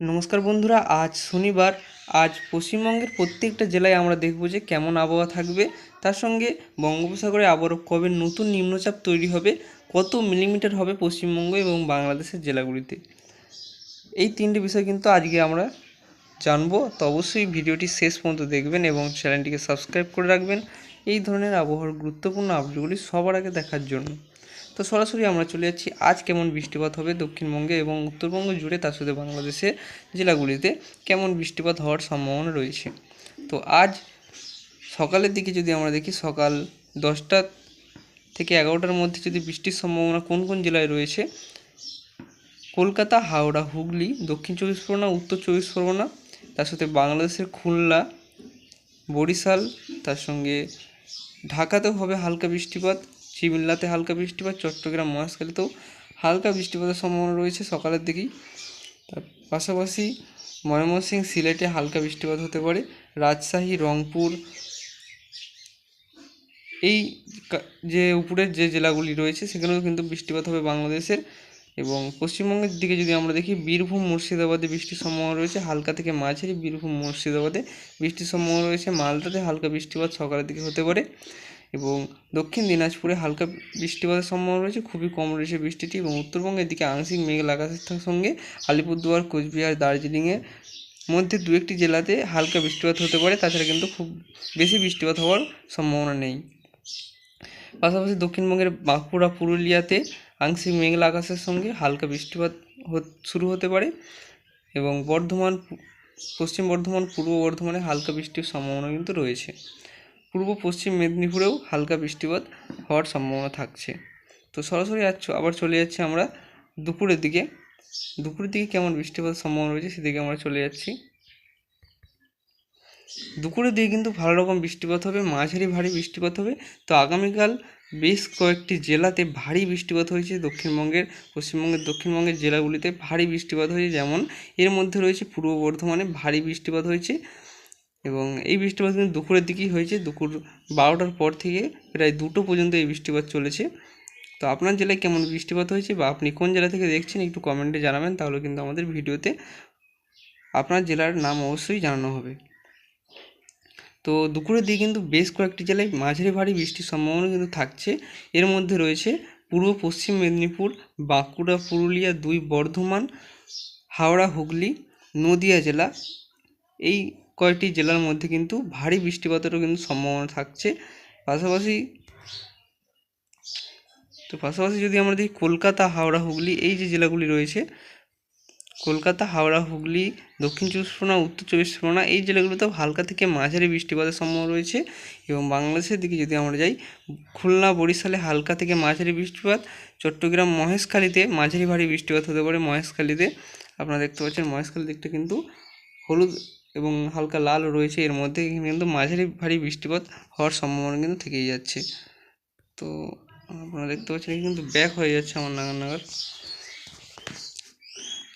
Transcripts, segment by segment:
নমস্কার বন্ধুরা, আজ শনিবার, আজ পশ্চিমবঙ্গের প্রত্যেকটা জেলায় আমরা দেখব যে কেমন আবহাওয়া থাকবে। তার সঙ্গে বঙ্গোপসাগরে আবারও কবে নতুন নিম্নচাপ তৈরি হবে, কত মিলিমিটার হবে পশ্চিমবঙ্গ এবং বাংলাদেশের জেলাগুলিতে? এই তিনটি বিষয় কিন্তু আজকে আমরা জানব। তো অবশ্যই ভিডিওটি শেষ পর্যন্ত দেখবেন এবং চ্যানেলটিকে সাবস্ক্রাইব করে রাখবেন। এই ধরনের আবহাওয়ার গুরুত্বপূর্ণ আপডেটগুলি সবার আগে দেখার জন্য। তো সরাসরি আমরা চলে যাচ্ছি। আজ কেমন বৃষ্টিপাত হবে দক্ষিণবঙ্গে এবং উত্তরবঙ্গ জুড়ে, তার সাথে বাংলাদেশের জেলাগুলিতে কেমন বৃষ্টিপাত হওয়ার সম্ভাবনা রয়েছে। তো আজ সকালের দিকে যদি আমরা দেখি, সকাল দশটা থেকে এগারোটার মধ্যে যদি বৃষ্টির সম্ভাবনা কোন কোন জেলায় রয়েছে, কলকাতা, হাওড়া, হুগলি, দক্ষিণ চব্বিশ পরগনা, উত্তর চব্বিশ পরগনা, তার সাথে বাংলাদেশের খুলনা, বরিশাল, তার সঙ্গে ঢাকাতেও হবে হালকা বৃষ্টিপাত। সিমলাতে হালকা বৃষ্টিপাত চট্টগ্রাম, মহেশখালীতেও হালকা বৃষ্টিপাতের সম্ভাবনা রয়েছে সকালের দিকেই। তার পাশাপাশি ময়মনসিংহ সিলেটে হালকা বৃষ্টিপাত হতে পারে। রাজশাহী, রংপুর, এই যে উপরের যে জেলাগুলি রয়েছে, সেখানেও কিন্তু বৃষ্টিপাত হবে বাংলাদেশের। এবং পশ্চিমবঙ্গের দিকে যদি আমরা দেখি, বীরভূম, মুর্শিদাবাদে বৃষ্টির সম্ভাবনা রয়েছে। হালকা থেকে মাঝারি বীরভূম, মুর্শিদাবাদে বৃষ্টির সম্ভাবনা রয়েছে। মালদাতে হালকা বৃষ্টিপাত সকালের দিকে হতে পারে। এবং দক্ষিণ দিনাজপুরে হালকা বৃষ্টিপাতের সম্ভাবনা রয়েছে, খুবই কম রয়েছে বৃষ্টিটি এবং উত্তরবঙ্গের দিকে আংশিক মেঘলা আকাশের সঙ্গে আলিপুরদুয়ার, কোচবিহার দার্জিলিংয়ের মধ্যে দু একটি জেলাতে হালকা বৃষ্টিপাত হতে পারে, তাছাড়া কিন্তু খুব বেশি বৃষ্টিপাত হওয়ার সম্ভাবনা নেই। পাশাপাশি দক্ষিণবঙ্গের বাঁকুড়া, পুরুলিয়াতে আংশিক মেঘলা আকাশের সঙ্গে হালকা বৃষ্টিপাত শুরু হতে পারে এবং বর্ধমান, পশ্চিম বর্ধমান, পূর্ব বর্ধমানে হালকা বৃষ্টির সম্ভাবনা কিন্তু রয়েছে। পূর্ব পশ্চিম মেদিনীপুরেও হালকা বৃষ্টিপাত হওয়ার সম্ভাবনা থাকছে। তো সরাসরি চ- আবার চলে যাচ্ছি আমরা দুপুরের দিকে। দুপুরের দিকে কেমন বৃষ্টিপাতের সম্ভাবনা রয়েছে সেদিকে আমরা চলে যাচ্ছি। দুপুরের দিকে কিন্তু ভালো রকম বৃষ্টিপাত হবে, মাঝারি ভারী বৃষ্টিপাত হবে। তো আগামীকাল বেশ কয়েকটি জেলাতে ভারী বৃষ্টিপাত হয়েছে। দক্ষিণবঙ্গের, পশ্চিমবঙ্গের, দক্ষিণবঙ্গের জেলাগুলিতে ভারী বৃষ্টিপাত হয়েছে। যেমন এর মধ্যে রয়েছে পূর্ব বর্ধমানে ভারী বৃষ্টিপাত হয়েছে। এবং এই বৃষ্টিপাত কিন্তু দুপুরের দিকেই হয়েছে। দুপুর বারোটার পর থেকে প্রায় দুটো পর্যন্ত এই বৃষ্টিপাত চলেছে। তো আপনার জেলায় কেমন বৃষ্টিপাত হয়েছে বা আপনি কোন জেলা থেকে দেখছেন একটু কমেন্টে জানাবেন, তাহলে কিন্তু আমাদের ভিডিওতে আপনার জেলার নাম অবশ্যই জানানো হবে। তো দুপুরের দিকে কিন্তু বেশ কয়েকটি জেলায় মাঝারি ভারী বৃষ্টির সম্ভাবনা কিন্তু থাকছে। এর মধ্যে রয়েছে পূর্ব, পশ্চিম মেদিনীপুর, বাঁকুড়া, পুরুলিয়া, দুই বর্ধমান, হাওড়া, হুগলি, নদিয়া জেলা। এই কয়েকটি জেলার মধ্যে কিন্তু ভারী বৃষ্টিপাতেরও কিন্তু সম্ভাবনা থাকছে। পাশাপাশি তো পাশাপাশি যদি আমরা দেখি কলকাতা, হাওড়া, হুগলি, এই যে জেলাগুলি রয়েছে, কলকাতা, হাওড়া, হুগলি, দক্ষিণ চব্বিশ পরগনা, উত্তর চব্বিশ পরগনা, এই জেলাগুলোতেও হালকা থেকে মাঝারি বৃষ্টিপাতের সম্ভাবনা রয়েছে এবং বাংলাদেশের দিকে যদি আমরা যাই, খুলনা, বরিশালে হালকা থেকে মাঝারি বৃষ্টিপাত, চট্টগ্রাম, মহেশখালীতে মাঝারি ভারী বৃষ্টিপাত হতে পারে। মহেশখালীতে আপনারা দেখতে পাচ্ছেন, মহেশখালী দিকটা কিন্তু হলুদ এবং হালকা লাল রয়েছে, এর মধ্যে কিন্তু মাঝারি ভারী বৃষ্টিপাত হওয়ার সম্ভাবনা কিন্তু থেকেই যাচ্ছে। তো আপনারা দেখতে পাচ্ছেন কিন্তু ব্যাক হয়ে যাচ্ছে আমার নাগার নাগার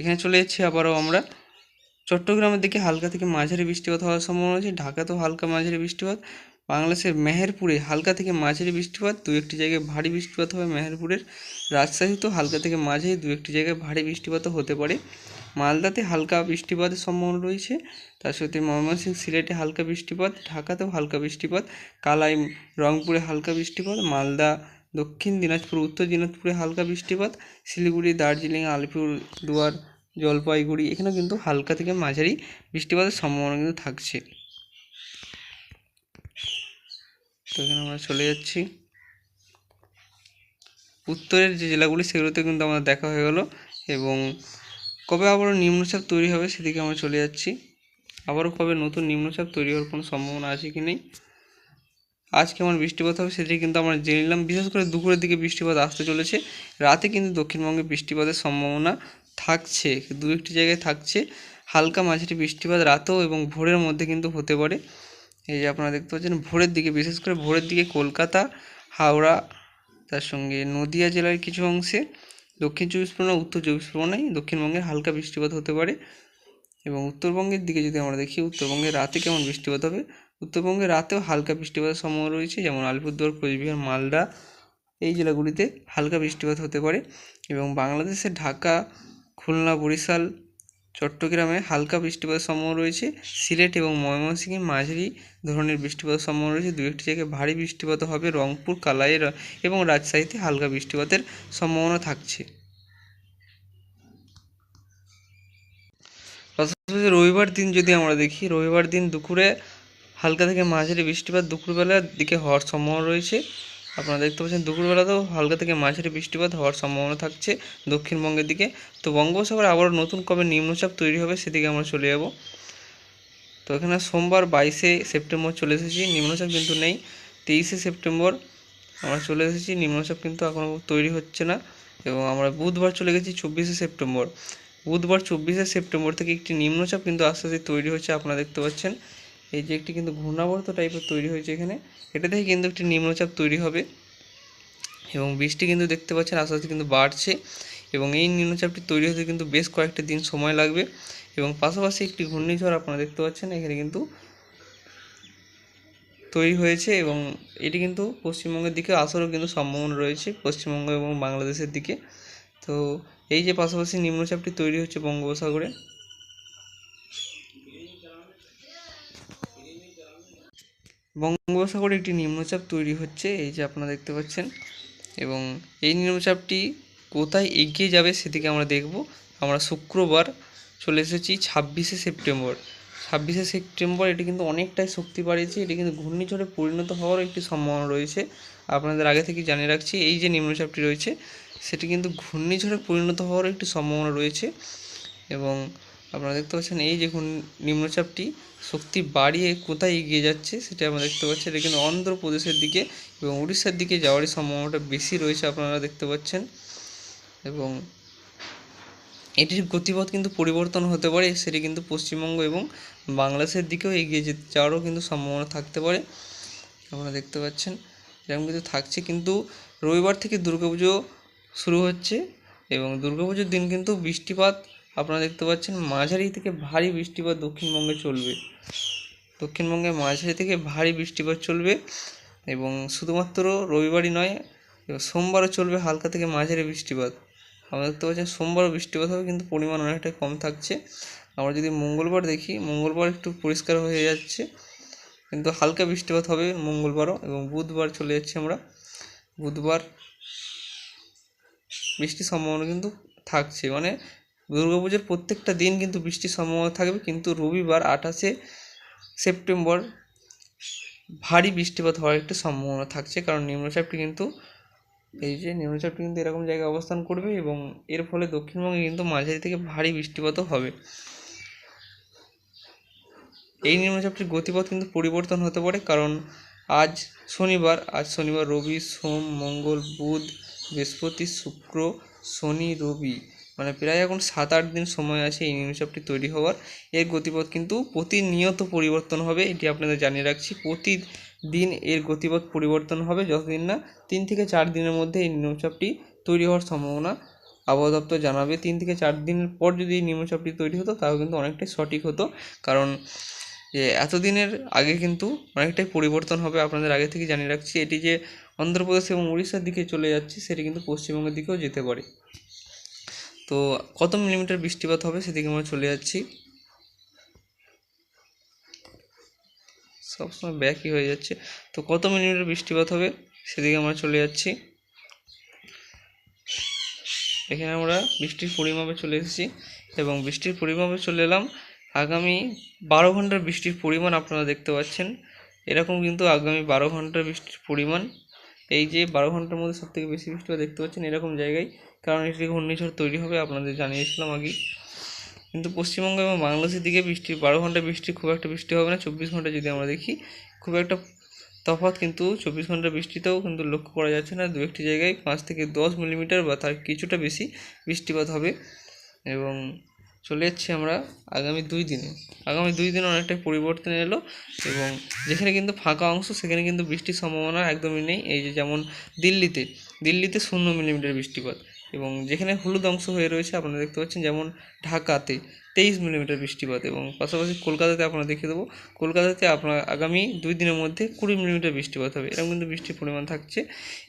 এখানে চলে যাচ্ছি আবারও আমরা। চট্টগ্রামের দিকে হালকা থেকে মাঝারি বৃষ্টিপাত হওয়ার সম্ভাবনা আছে ঢাকাতেও হালকা মাঝারি বৃষ্টিপাত, বাংলাদেশের মেহেরপুরে হালকা থেকে মাঝারি বৃষ্টিপাত, দু একটি জায়গায় ভারী বৃষ্টিপাত হবে। মেহেরপুরের রাজশাহীতেও হালকা থেকে মাঝারি, দু একটি জায়গায় ভারী বৃষ্টিপাতও হতে পারে। মালদাতে হালকা বৃষ্টিপাতের সম্ভাবনা রয়েছে। তার সাথে ময়মনসিংহ সিলেটে হালকা বৃষ্টিপাত, ঢাকাতেও হালকা বৃষ্টিপাত, কালাই, রংপুরে হালকা বৃষ্টিপাত, মালদা, দক্ষিণ দিনাজপুর, উত্তর দিনাজপুরে হালকা বৃষ্টিপাত, শিলিগুড়ি, দার্জিলিং আলিপুরদুয়ার জলপাইগুড়ি, এখানেও কিন্তু হালকা থেকে মাঝারি বৃষ্টিপাতের সম্ভাবনা কিন্তু থাকছে। তো এখানে আমরা চলে যাচ্ছি। উত্তরের যে জেলাগুলি, সেগুলোতে কিন্তু আমাদের দেখা হয়ে গেল এবং কবে আবারও নিম্নচাপ তৈরি হবে সেদিকে আমরা চলে যাচ্ছি। আবারও কবে নতুন নিম্নচাপ তৈরি হওয়ার কোনো সম্ভাবনা আছে কি নেই? আজ কেমন বৃষ্টিপাত হবে সেটি কিন্তু আমরা জেনে নিলাম। বিশেষ করে দুপুরের দিকে বৃষ্টিপাত আসতে চলেছে। রাতে কিন্তু দক্ষিণবঙ্গে বৃষ্টিপাতের সম্ভাবনা থাকছে, দু একটি জায়গায় থাকছে। হালকা মাঝারি বৃষ্টিপাত রাতেও এবং ভোরের মধ্যে কিন্তু হতে পারে। এই যে আপনারা দেখতে পাচ্ছেন, ভোরের দিকে, বিশেষ করে ভোরের দিকে কলকাতা, হাওড়া, তার সঙ্গে নদিয়া জেলার কিছু অংশে দক্ষিণ চব্বিশ পরগনা, উত্তর চব্বিশ পরগনায় দক্ষিণবঙ্গে হালকা বৃষ্টিপাত হতে পারে। এবং উত্তরবঙ্গের দিকে যদি আমরা দেখি উত্তরবঙ্গে রাতে কেমন বৃষ্টিপাত হবে? উত্তরবঙ্গে রাতেও হালকা বৃষ্টিপাতের সম্ভাবনা রয়েছে, যেমন আলিপুরদুয়ার, কোচবিহার, মালদা, এই জেলাগুলিতে হালকা বৃষ্টিপাত হতে পারে। এবং বাংলাদেশের ঢাকা, খুলনা, বরিশাল চট্টগ্রামে হালকা বৃষ্টিপাতের সম্ভাবনা রয়েছে। সিলেট এবং ময়মনসিংহে মাঝারি ধরনের বৃষ্টিপাতের সম্ভাবনা রয়েছে। দু একটি জায়গায় ভারী বৃষ্টিপাত হবে। রংপুর কালাই এবং রাজশাহীতে হালকা বৃষ্টিপাতের সম্ভাবনা থাকছে। পাশাপাশি রবিবার দিন যদি আমরা দেখি, রবিবার দিন দুপুরে হালকা থেকে মাঝারি বৃষ্টিপাত দুপুরবেলার দিকে হওয়ার সম্ভাবনা রয়েছে। আপনারা দেখতে পাচ্ছেন দুপুরবেলাতেও হালকা থেকে মাঝারি বৃষ্টিপাত হওয়ার সম্ভাবনা থাকছে দক্ষিণবঙ্গের দিকে। তো বঙ্গোপসাগরে আবারও নতুন কবে নিম্নচাপ তৈরি হবে সেদিকে আমরা চলে যাব। তো এখানে সোমবার বাইশে সেপ্টেম্বর চলে এসেছি, নিম্নচাপ কিন্তু নেই। তেইশে সেপ্টেম্বর আমরা চলে এসেছি, নিম্নচাপ কিন্তু এখনও তৈরি হচ্ছে না। এবং আমরা বুধবার চলে গেছি চব্বিশে সেপ্টেম্বর। বুধবার চব্বিশে সেপ্টেম্বর থেকে একটি নিম্নচাপ কিন্তু আস্তে আস্তে তৈরি হচ্ছে আপনারা দেখতে পাচ্ছেন। এই যে একটি কিন্তু ঘূর্ণাবর্ত টাইপের তৈরি হয়েছে এখানে। এটা থেকে কিন্তু একটি নিম্নচাপ তৈরি হবে এবং বৃষ্টি কিন্তু দেখতে পাচ্ছেন, আস্তে আস্তে কিন্তু বাড়ছে এবং এই নিম্নচাপটি তৈরি হতে কিন্তু বেশ কয়েকটা দিন সময় লাগবে এবং পাশাপাশি একটি ঘূর্ণিঝড় আপনারা দেখতে পাচ্ছেন, এখানে কিন্তু তৈরি হয়েছে এবং এটি কিন্তু পশ্চিমবঙ্গের দিকে আসারও কিন্তু সম্ভাবনা রয়েছে, পশ্চিমবঙ্গ এবং বাংলাদেশের দিকে। তো এই যে পাশাপাশি নিম্নচাপটি তৈরি হচ্ছে বঙ্গোপসাগরে। বঙ্গোপসাগরে একটি নিম্নচাপ তৈরি হচ্ছে, এই যে আপনারা দেখতে পাচ্ছেন। এবং এই নিম্নচাপটি কোথায় এগিয়ে যাবে সেদিকে আমরা দেখব। আমরা শুক্রবার চলে এসেছি ছাব্বিশে সেপ্টেম্বর। ছাব্বিশে সেপ্টেম্বর এটি কিন্তু অনেকটাই শক্তি বাড়িয়েছে। এটি কিন্তু ঘূর্ণিঝড়ে পরিণত হওয়ারও একটি সম্ভাবনা রয়েছে। আপনাদের আগে থেকে জানিয়ে রাখছি, এই যে নিম্নচাপটি রয়েছে, সেটি কিন্তু ঘূর্ণিঝড়ে পরিণত হওয়ারও একটি সম্ভাবনা রয়েছে। এবং আপনারা দেখতে পাচ্ছেন, এই ঘূর্ণি- নিম্নচাপটি শক্তি বাড়িয়ে কোথায় এগিয়ে যাচ্ছে সেটা আমরা দেখতে পাচ্ছি। এটা কিন্তু অন্ধ্রপ্রদেশের দিকে এবং উড়িষ্যার দিকে যাওয়ারই সম্ভাবনাটা বেশি রয়েছে আপনারা দেখতে পাচ্ছেন। এবং এটির গতিপথ কিন্তু পরিবর্তন হতে পারে, সেটি কিন্তু পশ্চিমবঙ্গ এবং বাংলাদেশের দিকেও এগিয়ে যেতে যাওয়ারও কিন্তু সম্ভাবনা থাকতে পারে। আপনারা দেখতে পাচ্ছেন, এরকম কিন্তু থাকছে কিন্তু রবিবার থেকে দুর্গাপুজো শুরু হচ্ছে এবং দুর্গাপুজোর দিন কিন্তু বৃষ্টিপাত আপনারা দেখতে পাচ্ছেন মাঝারি থেকে ভারী বৃষ্টিপাত দক্ষিণবঙ্গে চলবে। দক্ষিণবঙ্গে মাঝারি থেকে ভারী বৃষ্টিপাত চলবে এবং শুধুমাত্র রবিবারই নয় সোমবারও চলবে হালকা থেকে মাঝারি বৃষ্টিপাত। আমরা দেখতে পাচ্ছেন সোমবারও বৃষ্টিপাত হবে, কিন্তু পরিমাণ অনেকটাই কম থাকছে। আমরা যদি মঙ্গলবার দেখি, মঙ্গলবার একটু পরিষ্কার হয়ে যাচ্ছে, কিন্তু হালকা বৃষ্টিপাত হবে মঙ্গলবারও এবং বুধবার চলে যাচ্ছি আমরা। বুধবার বৃষ্টির সম্ভাবনা কিন্তু থাকছে। মানে দুর্গাপুজোর প্রত্যেকটা দিন কিন্তু বৃষ্টির সম্ভাবনা থাকবে, কিন্তু রবিবার আঠাশে সেপ্টেম্বর ভারী বৃষ্টিপাত হওয়ার একটা সম্ভাবনা থাকছে। কারণ নিম্নচাপটি কিন্তু এই যে নিম্নচাপটি কিন্তু এরকম জায়গায় অবস্থান করবে এবং এর ফলে দক্ষিণবঙ্গে কিন্তু মাঝারি থেকে ভারী বৃষ্টিপাতও হবে। এই নিম্নচাপটির গতিপথ কিন্তু পরিবর্তন হতে পারে, কারণ আজ শনিবার আজ শনিবার রবি, সোম, মঙ্গল, বুধ, বৃহস্পতি, শুক্র, শনি, রবি মানে প্রায় এখন সাত আট দিন সময় আছে এই নিম্নচাপটি তৈরি হওয়ার। এর গতিপথ কিন্তু প্রতিনিয়ত পরিবর্তন হবে, এটি আপনাদের জানিয়ে রাখছি। প্রতিদিন এর গতিপথ পরিবর্তন হবে যতদিন না তিন থেকে চার দিনের মধ্যে এই নিম্নচাপটি তৈরি হওয়ার সম্ভাবনা আবহাওয়া দপ্তর জানাবে। তিন থেকে চার দিনের পর যদি এই নিম্নচাপটি তৈরি হতো, তাও কিন্তু অনেকটাই সঠিক হতো। কারণ যে এতদিনের আগে কিন্তু অনেকটাই পরিবর্তন হবে আপনাদের আগে থেকে জানিয়ে রাখছি। এটি যে অন্ধ্রপ্রদেশ এবং উড়িষ্যার দিকে চলে যাচ্ছে, সেটি কিন্তু পশ্চিমবঙ্গের দিকেও যেতে পারে। তো কত মিলিমিটার বৃষ্টিপাত হবে সেদিকে আমরা চলে যাচ্ছি। সবসময় ব্যাকই হয়ে যাচ্ছে। তো কত মিলিমিটার বৃষ্টিপাত হবে সেদিকে আমরা চলে যাচ্ছি। এখানে আমরা বৃষ্টির পরিমাপে চলে এসেছি এবং বৃষ্টির পরিমাপে চলে এলাম আগামী বারো ঘণ্টার বৃষ্টির পরিমাণ আপনারা দেখতে পাচ্ছেন। এরকম কিন্তু আগামী বারো ঘণ্টার বৃষ্টির পরিমাণ। এই যে বারো ঘণ্টার মধ্যে সবথেকে বেশি বৃষ্টিপাত দেখতে পাচ্ছেন এরকম জায়গায়। কারণ এটি ঘূর্ণিঝড় তৈরি হবে, আপনাদের জানিয়েছিলাম আগেই। কিন্তু পশ্চিমবঙ্গ এবং বাংলাদেশের দিকে বৃষ্টি, বারো ঘণ্টা বৃষ্টি, খুব একটা বৃষ্টি হবে না, চব্বিশ ঘণ্টা যদি আমরা দেখি, খুব একটা তফাৎ কিন্তু চব্বিশ ঘণ্টা বৃষ্টিতেও কিন্তু লক্ষ্য করা যাচ্ছে না। দু একটি জায়গায় পাঁচ থেকে দশ মিলিমিটার বা তার কিছুটা বেশি বৃষ্টিপাত হবে। এবং চলে যাচ্ছি আমরা আগামী দুই দিনে। আগামী দুই দিনে অনেকটাই পরিবর্তন এলো এবং যেখানে কিন্তু ফাঁকা অংশ, সেখানে কিন্তু বৃষ্টির সম্ভাবনা একদমই নেই। এই যে যেমন দিল্লিতে দিল্লিতে শূন্য মিলিমিটার বৃষ্টিপাত। এবং যেখানে হলুদ অংশ হয়ে রয়েছে আপনারা দেখতে পাচ্ছেন যেমন ঢাকাতে তেইশ মিলিমিটার বৃষ্টিপাত এবং পাশাপাশি কলকাতাতে আপনারা দেখিয়ে দেবো, কলকাতাতে আপনার আগামী দুই দিনের মধ্যে কুড়ি মিলিমিটার বৃষ্টিপাত হবে। এরকম কিন্তু বৃষ্টির পরিমাণ থাকছে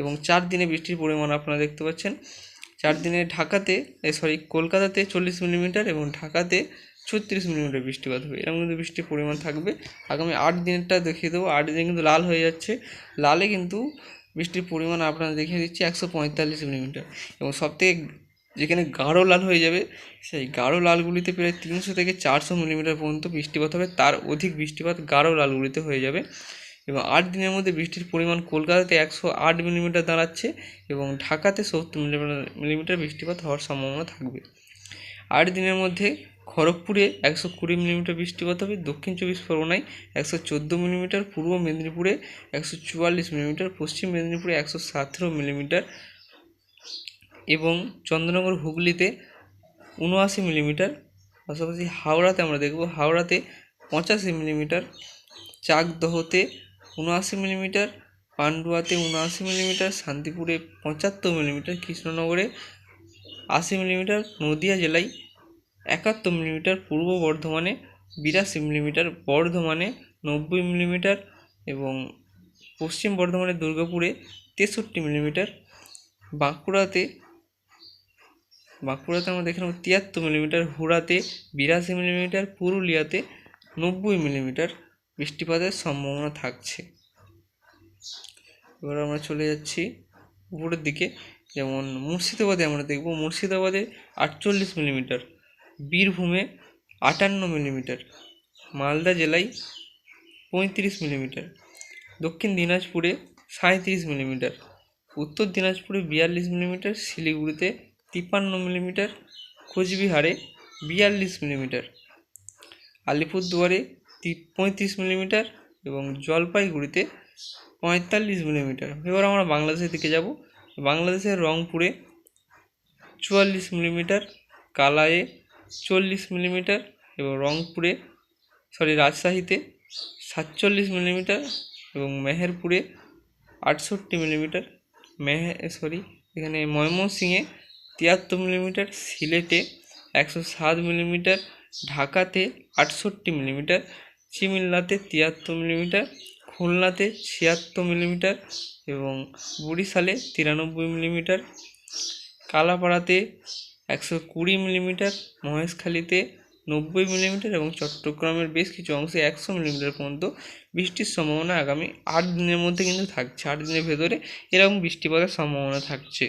এবং চার দিনে বৃষ্টির পরিমাণ আপনারা দেখতে পাচ্ছেন। চার দিনে ঢাকাতে সরি, কলকাতাতে চল্লিশ মিলিমিটার এবং ঢাকাতে ছত্রিশ মিলিমিটার বৃষ্টিপাত হবে। এরকম কিন্তু বৃষ্টির পরিমাণ থাকবে। আগামী আট দিনেরটা দেখিয়ে দেবো। আট দিনে কিন্তু লাল হয়ে যাচ্ছে। লালে কিন্তু বৃষ্টির পরিমাণ আপনারা দেখিয়ে দিচ্ছি একশো পঁয়তাল্লিশ মিলিমিটার। এবং সবথেকে যেখানে গাঢ় লাল হয়ে যাবে, সেই গাঢ় লালগুলিতে প্রায় তিনশো থেকে চারশো মিলিমিটার পর্যন্ত বৃষ্টিপাত হবে। তার অধিক বৃষ্টিপাত গাঢ় লালগুলিতে হয়ে যাবে। এবং আট দিনের মধ্যে বৃষ্টির পরিমাণ কলকাতাতে একশো আট মিলিমিটার দাঁড়াচ্ছে এবং ঢাকাতে সত্তর মিলিমিটার মিলিমিটার বৃষ্টিপাত হওয়ার সম্ভাবনা থাকবে। আট দিনের মধ্যে খড়গপুরে একশো কুড়ি মিলিমিটার বৃষ্টিপাত হবে, দক্ষিণ চব্বিশ পরগনায় একশো চোদ্দ মিলিমিটার, পূর্ব মেদিনীপুরে একশো চুয়াল্লিশ মিলিমিটার, পশ্চিম মেদিনীপুরে একশো সতেরো মিলিমিটার এবং চন্দ্রনগর হুগলিতে উনআশি মিলিমিটার, পাশাপাশি হাওড়াতে আমরা দেখব, হাওড়াতে পঁচাশি মিলিমিটার, চাকদহতে উনআশি মিলিমিটার, পান্ডুয়াতে উনআশি মিলিমিটার, শান্তিপুরে পঁচাত্তর মিলিমিটার, কৃষ্ণনগরে আশি মিলিমিটার, নদিয়া জেলায় একাত্তর মিলিমিটার পূর্ব বর্ধমানে, বিরাশি মিলিমিটার বর্ধমানে, নব্বই মিলিমিটার এবং পশ্চিম বর্ধমানের দুর্গাপুরে তেষট্টি মিলিমিটার, বাঁকুড়াতে বাঁকুড়াতে আমরা দেখে নেব তিয়াত্তর মিলিমিটার, হুড়াতে বিরাশি মিলিমিটার, পুরুলিয়াতে নব্বই মিলিমিটার বৃষ্টিপাতের সম্ভাবনা থাকছে। এবার আমরা চলে যাচ্ছি উপরের দিকে, যেমন মুর্শিদাবাদে আমরা দেখব, মুর্শিদাবাদে আটচল্লিশ মিলিমিটার বীরভূমে আটান্ন মিলিমিটার, মালদা জেলায় পঁয়ত্রিশ মিলিমিটার, দক্ষিণ দিনাজপুরে সাঁইত্রিশ মিলিমিটার, উত্তর দিনাজপুরে বিয়াল্লিশ মিলিমিটার, শিলিগুড়িতে তিপ্পান্ন মিলিমিটার, কোচবিহারে বিয়াল্লিশ মিলিমিটার, আলিপুরদুয়ারে পঁয়ত্রিশ মিলিমিটার এবং জলপাইগুড়িতে পঁয়তাল্লিশ মিলিমিটার। এবার আমরা বাংলাদেশের দিকে যাব। বাংলাদেশের রংপুরে চুয়াল্লিশ মিলিমিটার কালায়ে চল্লিশ মিলিমিটার এবং রংপুরে সরি রাজশাহীতে সাতচল্লিশ মিলিমিটার এবং মেহেরপুরে আটষট্টি মিলিমিটার। মেহে সরি এখানে ময়মনসিংহে তিয়াত্তর মিলিমিটার, সিলেটে একশো সাত মিলিমিটার, ঢাকাতে আটষট্টি মিলিমিটার, চিমিল্লাতে তিয়াত্তর মিলিমিটার, খুলনাতে ছিয়াত্তর মিলিমিটার এবং বরিশালে তিরানব্বই মিলিমিটার। কালাপাড়াতে একশো কুড়ি মিলিমিটার, মহেশখালীতে নব্বই মিলিমিটার এবং চট্টগ্রামের বেশ কিছু অংশে একশো মিলিমিটার পর্যন্ত বৃষ্টির সম্ভাবনা আগামী আট দিনের মধ্যে কিন্তু থাকছে। আট দিনের ভেতরে এরকম বৃষ্টিপাতের সম্ভাবনা থাকছে।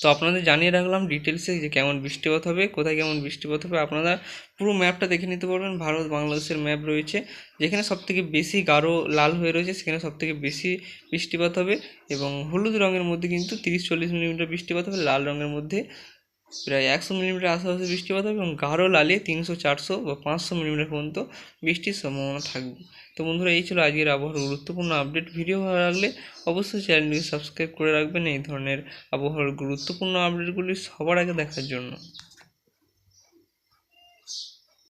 তো আপনাদের জানিয়ে রাখলাম ডিটেলসে যে কেমন বৃষ্টিপাত হবে, কোথায় কেমন বৃষ্টিপাত হবে, আপনারা পুরো ম্যাপটা দেখে নিতে পারবেন। ভারত, বাংলাদেশের ম্যাপ রয়েছে, যেখানে সবথেকে বেশি গাঢ় লাল হয়ে রয়েছে, সেখানে সবথেকে বেশি বৃষ্টিপাত হবে এবং হলুদ রঙের মধ্যে কিন্তু তিরিশ চল্লিশ মিলিমিটার বৃষ্টিপাত হবে, লাল রঙের মধ্যে প্রায় একশো মিলিমিটার আশেপাশে বৃষ্টিপাত হবে এবং গাঢ় লালে তিনশো চারশো বা পাঁচশো মিলিমিটার পর্যন্ত বৃষ্টির সম্ভাবনা থাকবে। তো বন্ধুরা, এই ছিল আজকের আবহাওয়ার গুরুত্বপূর্ণ আপডেট। ভিডিও ভালো লাগলে অবশ্যই চ্যানেলটিকে সাবস্ক্রাইব করে রাখবেন এই ধরনের আবহাওয়ার গুরুত্বপূর্ণ আপডেটগুলি সবার আগে দেখার জন্য।